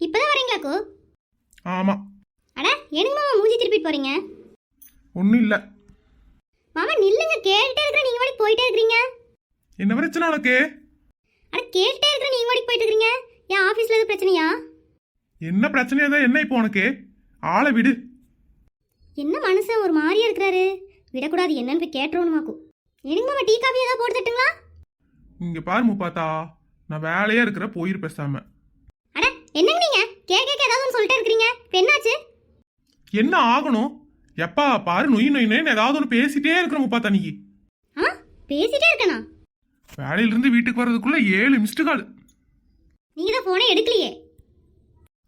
இப்பதான் வரீங்களாக்கோ ஆமா. அட எனக்கு மாமா மூஞ்சி திருப்பிட்டு போறீங்க? ஒன்றும் இல்லை. மாமா நில்லுங்க கேட்டுட்டே இருக்கிற நீங்க வாடி போயிட்டே இருக்கிறீங்க. என்ன பிரச்சனை உனக்கு? அட கேட்டுட்டே இருக்கிற நீங்க வாடி போயிட்டு இருக்கீங்க என் ஆபீஸ்ல எதுவும் பிரச்சனையா? என்ன பிரச்சனையா தான் என்ன இப்போ உனக்கு? ஆளை விடு. என்ன மனுஷன் ஒரு மாதிரியா இருக்கிறாரு? விடக்கூடாது என்னன்னு போய் கேட்டுருவணுமாக்கும் எனக்கு மாமா டீ காஃபி ஏதாவது போட்டு தட்டுங்களா? இங்க பாரு முப்பாத்தா. நான் வேலையா இருக்கிற போயிரு பேசாம. என்னங்க நீங்க? கேட்க கேட்க ஏதாவது சொல்லிட்டே இருக்கிறீங்க. என்னாச்சு? என்ன ஆகணும்? எப்பா பாரு நொய் நொய் நொய்னு ஏதாவது ஒன்று பேசிட்டே இருக்கிற முப்பாத்தா நீ ஆ? பேசிட்டே இருக்கேனா? வேலையிலிருந்து வீட்டுக்கு வர்றதுக்குள்ள ஏழு மிஸ்டு கால் நீங்க தான் போனே எடுக்கலையே.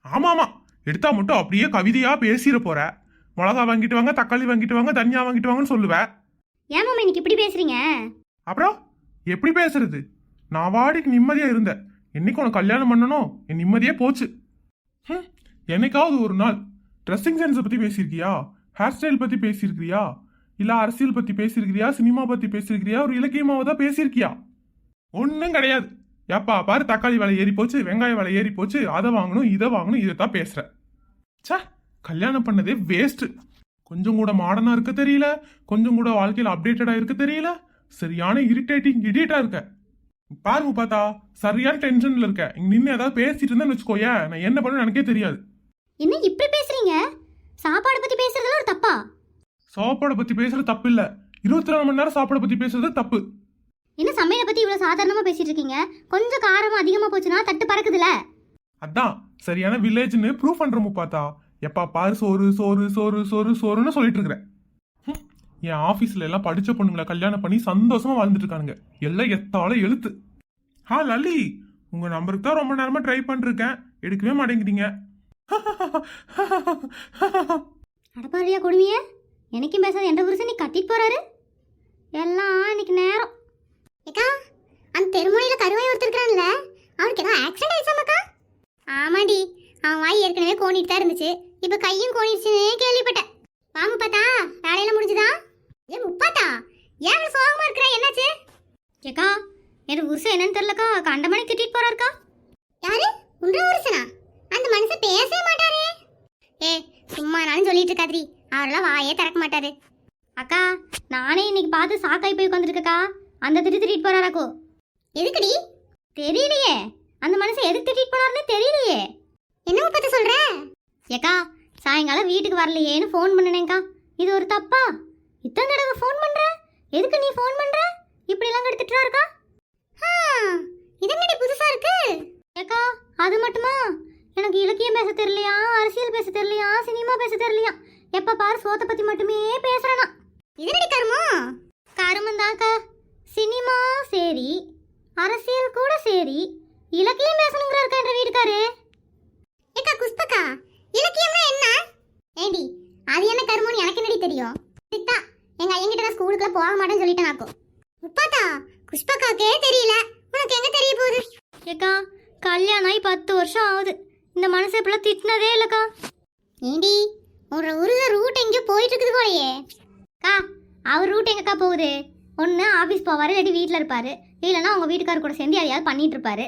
ஆமா ஆமா எடுத்தா மட்டும் அப்படியே கவிதையா பேசிட போற. மிளகா வாங்கிட்டு வாங்க தக்காளி வாங்கிட்டு வாங்க தனியா வாங்கிட்டு வாங்கன்னு சொல்லுவ. ஏன் மாமா இன்னைக்கு இப்படி பேசுறீங்க? அப்புறம்? எப்படி பேசுறது? நான் வாடிக்கு நிம்மதியா இருந்தேன். என்னைக்கு உனக்கு கல்யாணம் பண்ணணும் என் நிம்மதியே போச்சு. ம் என்னைக்காவது ஒரு நாள் ட்ரெஸ்ஸிங் சென்ஸை பற்றி பேசியிருக்கியா? ஹேர் ஸ்டைல் பற்றி பேசியிருக்கிறியா? இல்லை அரசியல் பற்றி பேசியிருக்கிறியா? சினிமா பற்றி பேசியிருக்கிறியா? ஒரு இலக்கியமாக தான் பேசியிருக்கியா? ஒன்றும் கிடையாது. ஏப்பா பாரு தக்காளி விலை ஏறி போச்சு வெங்காய விலை ஏறி போச்சு அதை வாங்கணும் இதை வாங்கணும் இதை தான் பேசுகிறேன் சே கல்யாணம் பண்ணதே வேஸ்ட்டு கொஞ்சம் கூட மாடனாக இருக்க தெரியல. கொஞ்சம் கூட வாழ்க்கையில் அப்டேட்டடாக இருக்க தெரியல. சரியான இரிட்டேட்டிங் இடியட்டாக இருக்க. பாருங்க பார்த்தா சரியான டென்ஷன்ல இருக்க. இங்க நின்று ஏதாவது பேசிட்டு இருந்தேன்னு வச்சுக்கோயேன் நான் என்ன பண்ணுவேன்னு எனக்கே தெரியாது. என்ன இப்படி பேசுறீங்க? சாப்பாடு பத்தி பேசுறதுல ஒரு தப்பா? சாப்பாடை பத்தி பேசுறது தப்பு இல்ல இருபத்தி நாலு மணி நேரம் சாப்பாடை பத்தி பேசுறது தப்பு. என்ன சமையலை பத்தி இவ்வளவு சாதாரணமா பேசிட்டு இருக்கீங்க? கொஞ்சம் காரம் அதிகமா போச்சுன்னா தட்டு பறக்குதுல. அதான் சரியான வில்லேஜ்னு ப்ரூவ் பண்ற முப்பாத்தா எப்பா பாரு சோறு சோறு சோறு சோறு சோறுன்னு சொல்லிட்டு இருக்கிறேன். என் ஆபீஸ்ல எல்லாம் படிச்ச பொண்ணுங்களை கல்யாணம் பண்ணி சந்தோஷமா வாழ்ந்துட்டு இருக்கானுங்க எல்லாம் எத்தால எழுத்து. ஹா லலி உங்க நம்பருக்கு தான் ரொம்ப நேரமா ட்ரை பண்ணிருக்கேன் எடுக்கவே மாட்டேங்கிறீங்க. அடப்பாரியா கொடுமையே. எனக்கும் பேசாத எந்த புருஷன் நீ கத்திட்டு போறாரு? எல்லாம் இன்னைக்கு நேரம். ஏக்கா அந்த தெருமுனையில கருவாய் ஒருத்தர் அவனுக்கு ஏதோ ஆக்சிடென்ட் ஆயிடுச்சாமாக்கா ஆமாடி அவன் வாய் ஏற்கனவே கோணிட்டு தான் இருந்துச்சு. இப்போ கையும் கோணிடுச்சுன்னு கேள்விப்பட்டேன். வாங்க பார்த்தா வேலையெல்லாம் முடிஞ்சுதா? ஏ முப்பாத்தா? ஏன் அவ்வளோ சோகமாக இருக்கிற? என்னாச்சு? ஏக்கா என் புருஷன் என்னன்னு தெரிலக்கா கண்டமணி திட்டிட்டு போறாருக்கா. யாரு? உன்ற புருஷனா அந்த மனுஷன் பேசவே மாட்டாரே. ஏ சும்மா நானும் சொல்லிட்டு இருக்காதிரி அவரெல்லாம் வாயே திறக்க மாட்டாரு. அக்கா நானே இன்னைக்கு பார்த்து சாக்காய் போய் உட்காந்துருக்கக்கா அந்த திட்டு திட்டிட்டு போறாராக்கோ. எதுக்குடி? தெரியலையே. அந்த மனுஷன் எதுக்கு திட்டிட்டு போனாருன்னு தெரியலையே. என்ன பத்தி சொல்ற? ஏக்கா சாயங்காலம் வீட்டுக்கு வரலையேன்னு ஃபோன் பண்ணினேங்க்கா இது ஒரு தப்பா? இத்தனை தடவை ஃபோன் பண்ற? எதுக்கு நீ ஃபோன் பண்ற? இப்படி எல்லாம் எடுத்துட்டு இருக்கா இது என்னடி புதுசா இருக்கு? ஏக்கா அது மட்டுமா? எனக்கு இலக்கியம் பேச தெரியலையா அரசியல் பேச தெரியலையா சினிமா பேச தெரியலையா? எப்ப பாரு சோத்தை பத்தி மட்டுமே பேசுறேனா. இதனடி கருமோ? கருமம் தாக்கா சினிமா சரி அரசியல் கூட சரி இலக்கியம் பேசணுங்கிற இருக்கா என்ற வீட்டுக்காரு. ஏக்கா குஸ்பக்கா இலக்கியம்னா என்ன? ஏண்டி அது என்ன கருமோன்னு எனக்கு என்னடி தெரியும்? எங்க ஐயங்கிட்ட நான் ஸ்கூலுக்குலாம் போக மாட்டேன்னு சொல்லிட்டேன் நாக்கோ முப்பாத்தா குஷ்பக்காக்கே தெரியல? உனக்கு எங்க தெரிய போகுது? ஏக்கா கல்யாணம் ஆகி பத்து வருஷம் ஆகுது. இந்த மனசை இப்பெல்லாம் திட்டினதே இல்லக்கா. ஏண்டி ஒரு உருத ரூட் எங்கேயோ போயிட்டு இருக்குது போலயே. அக்கா அவர் ரூட் எங்கக்கா போகுது? ஒன்று ஆஃபீஸ் போவார் இல்லாட்டி வீட்டில் இருப்பார். இல்லைன்னா உங்கள் வீட்டுக்காரர் கூட சேர்ந்து எதையாவது பண்ணிட்டு இருப்பாரு.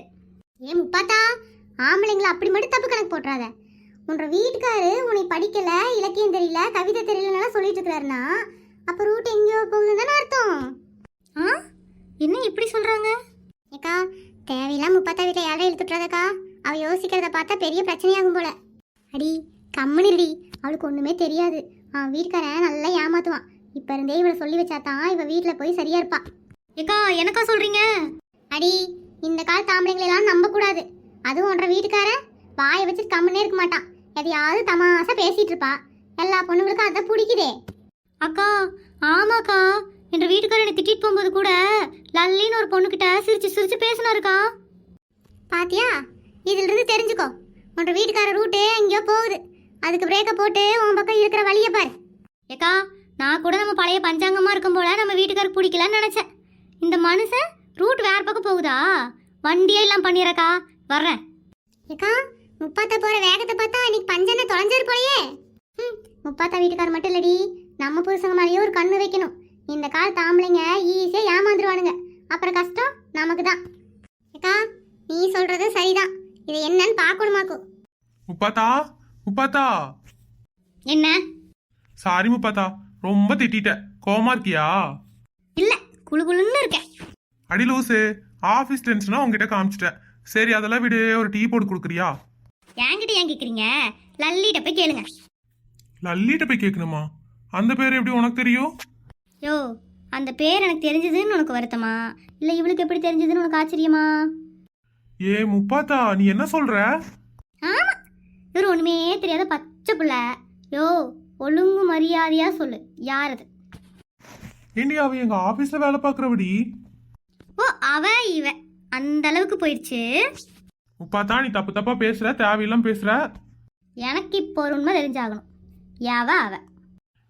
ஏன் முப்பாத்தா ஆம்பளைங்களை அப்படி மட்டும் தப்பு கணக்கு போட்டுறாத. உன்ற வீட்டுக்காரு உன்னை படிக்கல இலக்கியம் தெரியல கவிதை தெரியலன்னு சொல்லிட்டு இருக்கிறாருன்னா அப்போ ரூட் எங்கேயோ போகுதுன்னு தானே அர்த்தம். ஆ? என்ன இப்படி சொல்கிறாங்க ஏக்கா தேவையில்லாம முப்பத்தா வீட்டை யாரை இழுத்துட்றாதக்கா அவ யோசிக்கிறத பார்த்தா பெரிய பிரச்சனையாகும் போல. அடி கம்முனிடி அவளுக்கு ஒண்ணுமே தெரியாது. அவன் வீட்டுக்காரன் நல்லா ஏமாத்துவான். இப்ப இருந்தே இவளை சொல்லி வச்சா தான் இவ வீட்டுல போய் சரியா இருப்பா. ஏக்கா எனக்கா சொல்றீங்க? அடி இந்த கால ஆம்பளைங்களை எல்லாம் நம்ப கூடாது. அதுவும் ஒன்ற வீட்டுக்காரன் வாயை வச்சு கம்முனே இருக்க மாட்டான். எதையாவது தமாசா பேசிட்டு இருப்பா. எல்லா பொண்ணுங்களுக்கும் அதை பிடிக்குதே. அக்கா ஆமாக்கா. என்ற வீட்டுக்காரனை திட்டிட்டு போகும்போது கூட லல்லின்னு ஒரு பொண்ணுகிட்ட சிரிச்சு சிரிச்சு பேசினாருக்கா. பாத்தியா? இதுல இருந்து தெரிஞ்சுக்கோ. உன்ற வீட்டுக்கார ரூட்டு எங்கேயோ போகுது. அதுக்கு பிரேக்க போட்டு உன் பக்கம் இருக்கிற வழிய பாரு. ஏக்கா நான் கூட நம்ம பழைய பஞ்சாங்கமா இருக்கும் போல நம்ம வீட்டுக்காரருக்கு பிடிக்கலன்னு நினைச்சேன். இந்த மனுஷன் ரூட் வேற பக்கம் போகுதா? வண்டியே எல்லாம் பண்ணிடுறக்கா. வர்றேன். ஏக்கா முப்பாத்தா போற வேகத்தை பார்த்தா இன்னைக்கு பஞ்சனை தொலைஞ்சிரு போலயே. ம், முப்பாத்தா வீட்டுக்கார மட்டும் இல்லடி. நம்ம புருஷங்க மேலேயே ஒரு கண்ணு வைக்கணும். இந்த காலத்து ஆம்பளைங்க ஈஸியா ஏமாந்துருவானுங்க. அப்புறம் கஷ்டம் நமக்கு தான் ஏக்கா நீ சொல்றது சரிதான். இது என்னன்னு பார்க்கணுமாக்கும் முப்பாத்தா முப்பாத்தா. என்ன? சாரி முப்பாத்தா ரொம்ப திட்டிட்ட. கோவமா இருக்கியா? இல்ல குளு குளுன்னு இருக்கேன். அடி லூசு ஆஃபீஸ் டென்ஷனா உங்ககிட்ட காமிச்சிட்டேன் சரி அதெல்லாம் விடு ஒரு டீ போட்டு கொடுக்குறியா? என்கிட்ட ஏன் கேக்குறீங்க? லல்லிட்ட போய் கேளுங்க. லல்லிட்ட போய் கேட்கணுமா அந்த பேர் எப்படி உனக்கு தெரியும்? யோ அந்த பேர் எனக்கு தெரிஞ்சதுன்னு உனக்கு வருத்தமா? இல்ல இவளுக்கு எப்படி தெரிஞ்சதுன்னு உனக்கு ஆச்சரியமா? ஏ முப்பாத்தா நீ என்ன சொல்ற? ஆமா இவர் ஒண்ணுமே தெரியாத பச்சை புள்ள. யோ ஒழுங்கு மரியாதையா சொல்லு. யார் அது? ஏண்டி அவ எங்க ஆபீஸ்ல வேலை பாக்குறவடி ஓ அவ இவ. அந்த அளவுக்கு போயிடுச்சு முப்பாத்தா நீ தப்பு தப்பா பேசுற தேவையில்லாம் பேசுற. எனக்கு இப்போ ஒரு உண்மை தெரிஞ்சாகணும். யாவ அவ?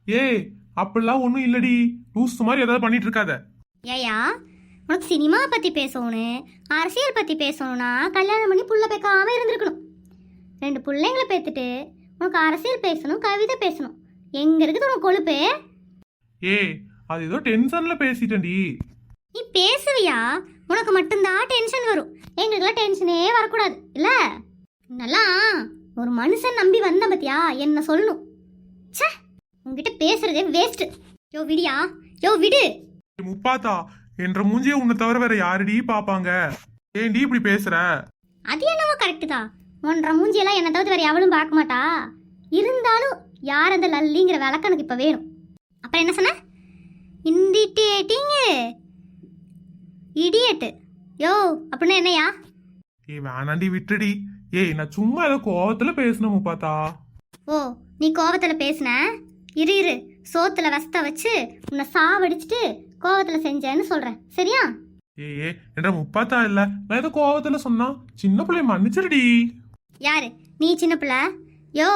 ஏய் அப்படிலாம் ஒன்றும் இல்லடி. லூஸ் மாதிரி ஏதாவது பண்ணிட்டு இருக்காத. ஏயா உனக்கு சினிமா பத்தி பேசணும் அரசியல் பத்தி பேசணும்னா கல்யாணம் பண்ணி புள்ள பேக்காம இருந்திருக்கணும். ரெண்டு பிள்ளைங்களை பேத்துட்டு உனக்கு அரசியல் பேசணும் கவிதை பேசணும். எங்க இருக்குது உனக்கு கொழுப்பு? ஏய் அது ஏதோ டென்ஷன்ல பேசிட்டேன்டி. நீ பேசுவியா? உனக்கு மட்டும்தான் டென்ஷன் வரும். எங்களுக்குலாம் டென்ஷனே வரக்கூடாது இல்ல? நல்லா ஒரு மனுஷன் நம்பி வந்த பத்தியா? என்ன சொல்லணும்? உன்கிட்ட பேசுறதே வேஸ்ட் யோ விடியா. யோ விடு. முப்பாத்தா என்ற மூஞ்சியை உன்னை தவிர வேற யாரடி பாப்பாங்க? ஏண்டி இப்படி பேசுற? அது என்னவோ கரெக்டு தான். ஒன்றரை மூஞ்சியெல்லாம் என்ன தவிர்த்து வேற எவளும் பார்க்க மாட்டா. இருந்தாலும் யார் அந்த லல்லிங்கிற விளக்கு எனக்கு இப்போ வேணும். அப்புறம் என்ன சொன்ன? இண்டிட்டேட்டிங்கு இடியட்டு. யோ அப்படின்னா என்னையா? ஏய் வேணாண்டி விட்டுடி. ஏய் நான் சும்மா ஏதோ கோவத்துல பேசணும் முப்பாத்தா. ஓ நீ கோவத்தில் பேசுன? இரு இரு. சோத்துல வஸ்த வச்சு உன்னை சாவடிச்சிட்டு கோவத்தில் செஞ்சேன்னு சொல்கிறேன் சரியா? ஏய் என்ற முப்பாத்தா இல்ல? நான் ஏதோ கோவத்துல சொன்னா. சின்ன பிள்ளைய மன்னிச்சிருடி யாரு? நீ சின்ன பிள்ளை? யோ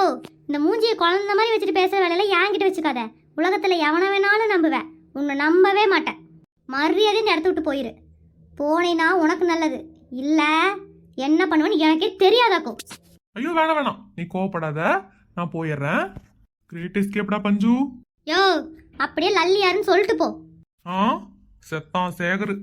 இந்த மூஞ்சியை குழந்த மாதிரி வச்சுட்டு பேசுற வேலையில என்கிட்ட வச்சுக்காத. உலகத்துல எவனை வேணாலும் நம்புவேன். உன்னை நம்பவே மாட்டேன். மரியாதை இந்த இடத்த விட்டு போயிரு. போனேனா உனக்கு நல்லது. இல்ல என்ன பண்ணுவேன்னு எனக்கே தெரியாதாக்கும். ஐயோ வேணாம் வேணாம். நீ கோவப்படாத. நான் போயிடுறேன். கிரேட் எஸ்கேப்டா பஞ்சு. யோ அப்படியே லல்லி யாருன்னு சொல்லிட்டு போ. ஆ? செத்தான் சேகரு.